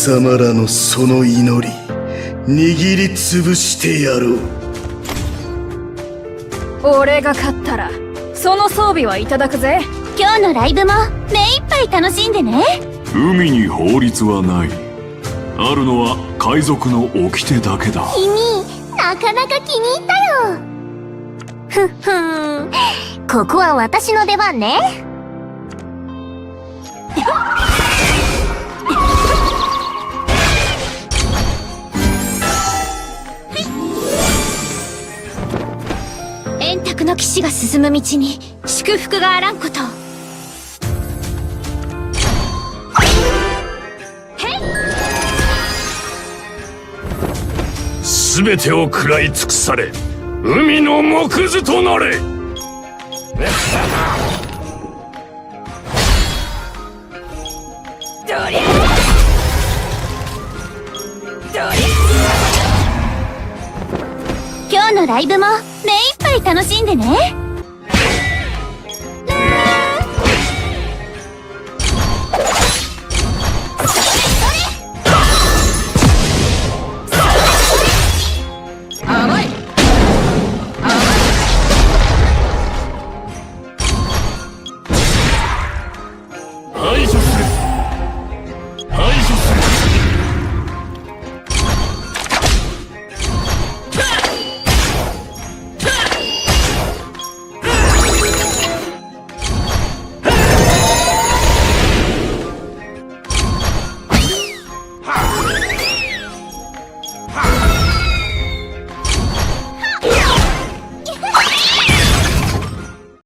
様らのその祈り握りつぶしてやろう。俺が勝ったらその装備はいただくぜ。今日のライブも目いっぱい楽しんでね。海に法律はない。あるのは海賊の掟だけだ。君なかなか気に入ったよ。ふっふん。ここは私の出番ね円卓の騎士が進む道に祝福があらんこと。全てを食らい尽くされ海の木図となれ。今日のライブも目いっぱい楽しんでね。